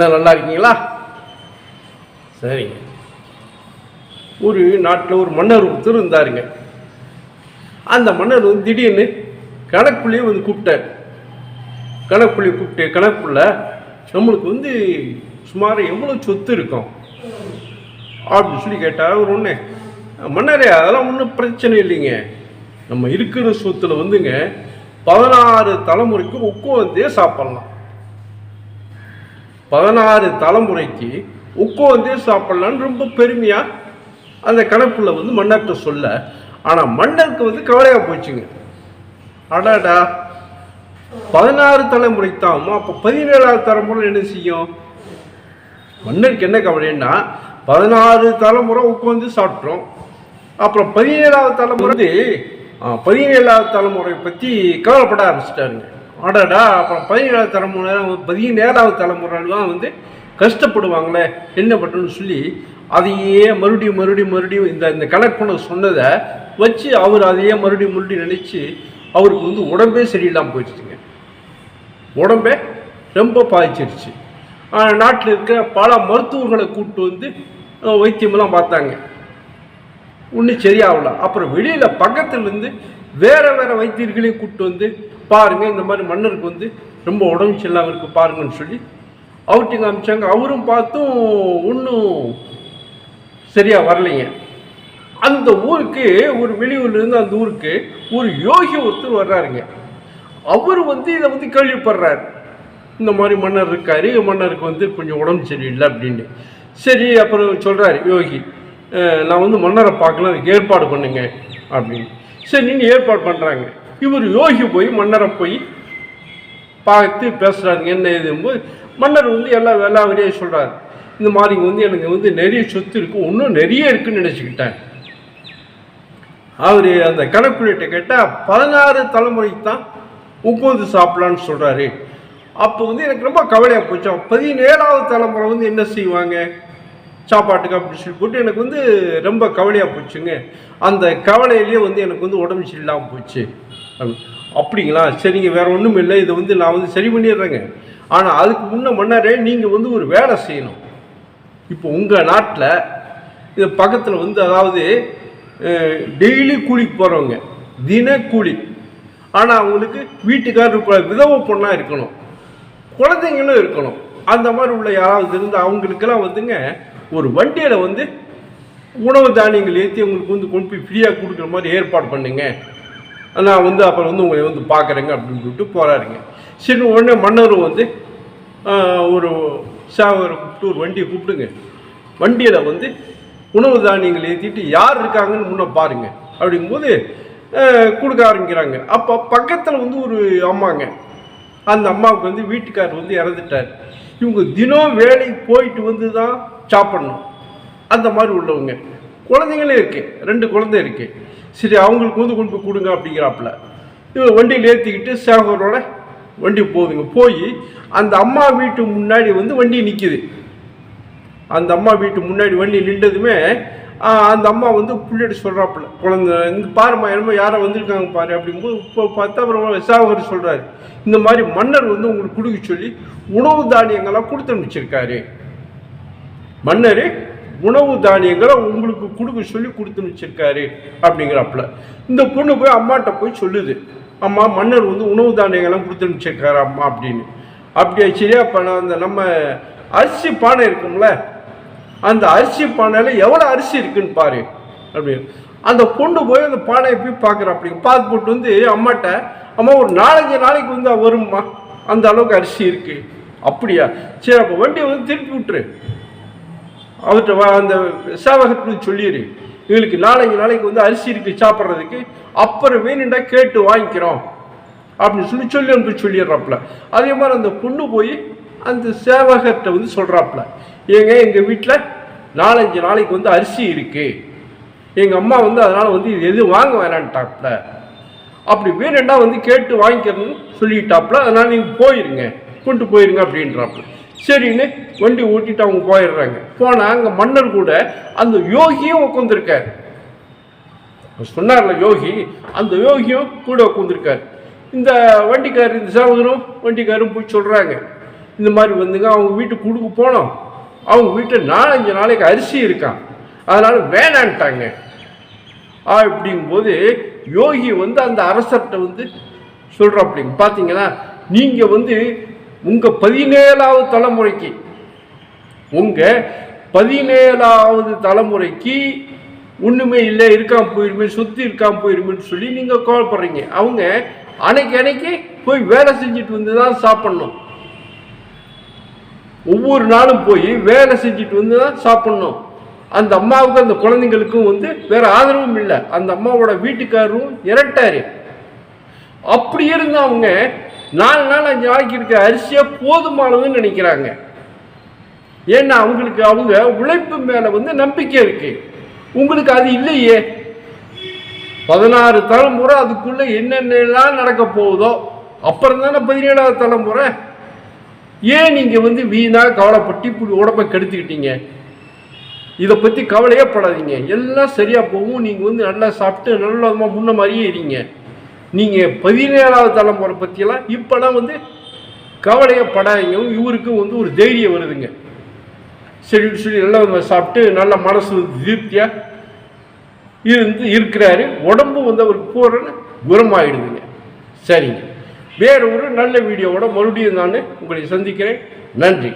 எல்லாம் நல்லா இருக்கீங்களா? சரிங்க. ஒரு நாட்டில் ஒரு மன்னர் ஒருத்தர் இருந்தாருங்க. அந்த மன்னர் வந்து திடீர்னு கணக்குள்ளேயே வந்து கூப்பிட்டார். கணக்குள்ளே கூப்பிட்டு கணக்குள்ள நம்மளுக்கு வந்து சுமார் எவ்வளோ சொத்து இருக்கும்? அப்படின்னு சொல்லி கேட்டார் அவர் ஒன்று மன்னரே அதெல்லாம் ஒன்றும் பிரச்சனை இல்லைங்க. நம்ம இருக்கிற சொத்துல வந்துங்க பதினாறு தலைமுறைக்கு உட்காந்தே சாப்பிட்லாம். பதினாறு தலைமுறைக்கு உட்காந்தே சாப்பிட்லான்னு ரொம்ப பெருமையாக அந்த கணக்குள்ள வந்து மன்னர்கிட்ட சொல்ல. ஆனால் மன்னருக்கு வந்து கவலையாக போச்சுங்க. அடாடா. பதினாறு தலைமுறை தான் அப்போ பதினேழாவது தலைமுறை என்ன செய்யும்? மன்னருக்கு என்ன கவலைன்னா பதினாறு தலைமுறை உட்காந்து சாப்பிட்றோம் அப்புறம் பதினேழாவது தலைமுறை பதினேழாவது தலைமுறை பற்றி கவலைப்பட ஆரம்பிச்சிட்டாருங்க. அடடா அப்புறம் பதினேழாவது தலைமுறை பதினேழாவது தலைமுறைலாம் வந்து கஷ்டப்படுவாங்களே என்ன பண்ணுறோன்னு சொல்லி அதையே மறுபடியும் மறுபடியும் மறுபடியும் இந்த இந்த கணக்கு சொன்னதை வச்சு அவர் அதையே மறுபடியும் மறுபடியும் நினச்சி அவருக்கு வந்து உடம்பே சரியில்லாமல் போயிடுச்சுங்க. உடம்பே ரொம்ப பாதிச்சிருச்சு. நாட்டில் இருக்கிற பல மருத்துவர்களை கூப்பிட்டு வந்து வைத்தியமெல்லாம் பார்த்தாங்க. ஒன்றும் சரியாகல. அப்புறம் வெளியில் பக்கத்துலேருந்து வேறு வேறு வைத்தியர்களையும் கூப்பிட்டு வந்து பாருங்க இந்த மாதிரி மன்னருக்கு வந்து ரொம்ப உடம்பு சரியில்லாமல் இருக்கு பாருங்கன்னு சொல்லி அவுட்டிங் அமிச்சாங்க அவரும் பார்த்தும் ஒன்றும் சரியாக வரலைங்க. அந்த ஊருக்கு ஒரு வெளியூர்லேருந்து அந்த ஊருக்கு ஒரு யோகி ஒருத்தர் வர்றாருங்க. அவர் வந்து இதை வந்து கேள்விப்படுறாரு. இந்த மாதிரி மன்னர் இருக்கார் மன்னருக்கு வந்து கொஞ்சம் உடம்பு சரியில்லை அப்படின்னு. சரி அப்புறம் சொல்கிறாரு யோகி நான் வந்து மன்னரை பார்க்கலாம் அதுக்கு ஏற்பாடு பண்ணுங்க அப்படின்னு. சரி நீங்கள் ஏற்பாடு பண்ணுறாங்க இவர் யோகி போய் மன்னரை போய் பார்த்து பேசுகிறாருங்க என்ன இதும்போது மன்னர் வந்து எல்லாம் எல்லா வழியாக சொல்கிறார் இந்த மாதிரி வந்து எனக்கு வந்து நிறைய சொத்து இருக்குது இன்னும் நிறைய இருக்குன்னு நினச்சிக்கிட்டேன் அவர் அந்த கணக்குள்ளிட்ட கேட்டால் பதினாறு தலைமுறைக்கு தான் உட்காந்து சாப்பிடலான்னு சொல்கிறாரு அப்போ வந்து எனக்கு ரொம்ப கவலையாக போச்சு. பதினேழாவது தலைமுறை வந்து என்ன செய்வாங்க? சாப்பாட்டுக்கு அப்படின்னு சொல்லி போட்டு எனக்கு வந்து ரொம்ப கவலையாக போச்சுங்க. அந்த கவலையிலேயே வந்து எனக்கு வந்து உடம்பு சரியில்லாமல் போச்சு. அப்படிங்களா? சரிங்க வேறு ஒன்றும் இல்லை. இதை வந்து நான் வந்து சரி பண்ணிடுறேங்க. ஆனால் அதுக்கு முன்ன மன்னரே நீங்கள் வந்து ஒரு வேலை செய்யணும். இப்போ உங்கள் நாட்டில் இது பக்கத்தில் வந்து அதாவது டெய்லி கூலிக்கு போகிறவங்க தினக்கூலி. ஆனால் அவங்களுக்கு வீட்டுக்காரர் இருக்க- விதவை பொண்ணாக இருக்கணும். குழந்தைங்களும் இருக்கணும். அந்த மாதிரி உள்ள யாராவது இருந்து அவங்களுக்கெல்லாம் வந்துங்க ஒரு வண்டியில் வந்து உணவு தானியங்கள் ஏற்றி உங்களுக்கு வந்து கொண்டு போய் ஃப்ரீயாக கொடுக்குற மாதிரி ஏற்பாடு பண்ணுங்கள் நான் வந்து அப்புறம் வந்து உங்களை வந்து பார்க்குறேங்க அப்படின்னு சொல்லிட்டு போகிறாருங்க சரி உடனே மன்னரும் வந்து ஒரு சேவரை கூப்பிட்டு ஒரு வண்டியை கூப்பிடுங்க. வண்டியில் வந்து உணவு தானியங்கள் ஏற்றிட்டு யார் இருக்காங்கன்னு முன்னே பாருங்க. அப்படிங்கும்போது கொடுக்க ஆரம்பிக்கிறாங்க. அப்போ பக்கத்தில் வந்து ஒரு அம்மாங்க. அந்த அம்மாவுக்கு வந்து வீட்டுக்காரர் வந்து இறந்துட்டார். இவங்க தினம் வேலைக்கு போயிட்டு வந்து தான் சாப்பிடணும். அந்த மாதிரி உள்ளவங்க. குழந்தைங்களே இருக்கு. ரெண்டு குழந்தை இருக்குது சரி அவங்களுக்கு வந்து கொண்டு போய் கொடுங்க அப்படிங்கிறாப்புல. இவங்க வண்டியில் ஏற்றிக்கிட்டு சேவகரோட வண்டி போகுதுங்க. போய் அந்த அம்மா வீட்டு முன்னாடி வந்து வண்டி நிற்கிது அந்த அம்மா வீட்டு முன்னாடி வண்டி நின்றதுமே அந்த அம்மா வந்து புள்ளிட்டு சொல்கிறாப்புல குழந்த இந்த பாருமா என்னமோ யாரோ வந்திருக்காங்க பாரு அப்படிங்கும்போது இப்போ பார்த்தா அப்புறம் விசாகர் சொல்கிறாரு இந்த மாதிரி மன்னர் வந்து உங்களுக்கு கொடுக்க சொல்லி உணவு தானியங்கள்லாம் கொடுத்து அனுப்பிச்சிருக்காரு. மன்னர் உணவு தானியங்களை உங்களுக்கு கொடுக்க சொல்லி கொடுத்து வச்சிருக்காரு அப்படிங்கிறாப்புல. இந்த பொண்ணு போய் அம்மாட்ட போய் சொல்லுது. அம்மா மன்னர் வந்து உணவு தானியங்கள்லாம் கொடுத்து அனுப்பிச்சிருக்காரு அம்மா அப்படின்னு. அப்படியா சரி அப்போ நான் அந்த நம்ம அரிசி பானை இருக்கும்ல அந்த அரிசி பானையில் எவ்வளோ அரிசி இருக்குன்னு பாரு அப்படின்னு. அந்த பொண்ணு போய் அந்த பானையை போய் பார்க்குற அப்படி பார்த்து போட்டு வந்து அம்மாட்ட அம்மா ஒரு நாலஞ்சு நாளைக்கு வந்து வரும்மா அந்த அளவுக்கு அரிசி இருக்கு. அப்படியா சரி அப்போ வண்டியை வந்து திருப்பி விட்டுரு. அவர்கிட்ட வா அந்த சேவகத்தில் சொல்லிடு. எங்களுக்கு நாளைக்கு நாளைக்கு வந்து அரிசி இருக்கு சாப்பிட்றதுக்கு. அப்புறம் வேணுண்டா கேட்டு வாங்கிக்கிறோம். அப்படின்னு சொல்லி சொல்லி அனுப்பி சொல்லிடுறாப்புல. அதே மாதிரி அந்த பொண்ணு போய் அந்த சேவகர்கிட்ட வந்து சொல்கிறாப்புல ஏங்க எங்கள் வீட்டில் நாலஞ்சு நாளைக்கு வந்து அரிசி இருக்கு. எங்கள் அம்மா வந்து அதனால் வந்து இது எதுவும் வாங்க வேணான்ட்டாப்புல. அப்படி வேணுண்டா வந்து கேட்டு வாங்கிக்கிறேன்னு சொல்லிட்டாப்புல. அதனால் நீங்கள் போயிருங்க. கொண்டு போயிருங்க அப்படின்றாப்புல. சரின்னு வண்டி ஓட்டிட்டு அவங்க போயிடுறாங்க. போனால் அங்கே மன்னர் கூட அந்த யோகியும் உட்காந்துருக்கார் சொன்னார்ல யோகி அந்த யோகியும் கூட உட்காந்துருக்கார் இந்த வண்டிக்காரர் இந்த சேவகரும் வண்டிக்காரும் போய் சொல்கிறாங்க இந்த மாதிரி வந்துங்க அவங்க வீட்டுக்கு கொடுக்க போனோம். அவங்க வீட்டில் நாலஞ்சு நாளைக்கு அரிசி இருக்கான் அதனால் வேணான்ட்டாங்க. அப்படிங்கும்போது யோகி வந்து அந்த அரசர்கிட்ட வந்து சொல்கிறாப்பிடிங்க பார்த்தீங்கன்னா நீங்கள் வந்து உங்கள் பதினேழாவது தலைமுறைக்கு உங்கள் பதினேழாவது தலைமுறைக்கு ஒன்றுமே இல்லை இருக்காம போயிருமே சுற்றி இருக்காம போயிருமேன்னு சொல்லி நீங்கள் கோவப்படுறீங்க. அவங்க அன்னைக்கு அன்னைக்கு போய் வேலை செஞ்சுட்டு வந்து தான் சாப்பிட்ணும். ஒவ்வொரு நாளும் போய் வேலை செஞ்சுட்டு வந்து தான் சாப்பிட்ணும். அந்த அம்மாவுக்கு அந்த குழந்தைங்களுக்கும் வந்து வேற ஆதரவும் இல்லை. அந்த அம்மாவோட வீட்டுக்காரரும் இரட்டாரு அப்படி இருந்து அவங்க நாலு நாள் அஞ்சு நாளைக்கு இருக்க அரிசியா போதுமானதுன்னு நினைக்கிறாங்க. ஏன்னா அவங்களுக்கு அவங்க உழைப்பு மேல வந்து நம்பிக்கை இருக்கு. உங்களுக்கு அது இல்லையே. பதினாறு தலைமுறை அதுக்குள்ள என்னென்னலாம் நடக்க போகுதோ அப்புறம் தானே பதினேழாவது தலைமுறை. ஏன் நீங்க வந்து வீணா கவலைப்பட்டு இப்படி உடம்ப கெடுத்துக்கிட்டீங்க? இதை பத்தி கவலையே படாதீங்க. எல்லாம் சரியா போகும். நீங்க வந்து நல்லா சாப்பிட்டு நல்ல விதமா முன்ன மாதிரியே இருங்க. நீங்கள் பதினேழாவது தலைமுறை பற்றியெல்லாம் இப்போலாம் வந்து கவலையப்படாதீங்க. இவருக்கு வந்து ஒரு தைரியம் வருதுங்க. சரின்னு சொல்லி நல்லா சாப்பிட்டு நல்ல மனசு திருப்தியாக இருந்து இருக்கிறாரு. உடம்பு வந்து அவருக்கு போறன்னு குணமாயிடுதுங்க. சரிங்க. வேறு ஒரு நல்ல வீடியோவோட மறுபடியும் நான் உங்களை சந்திக்கிறேன். நன்றி.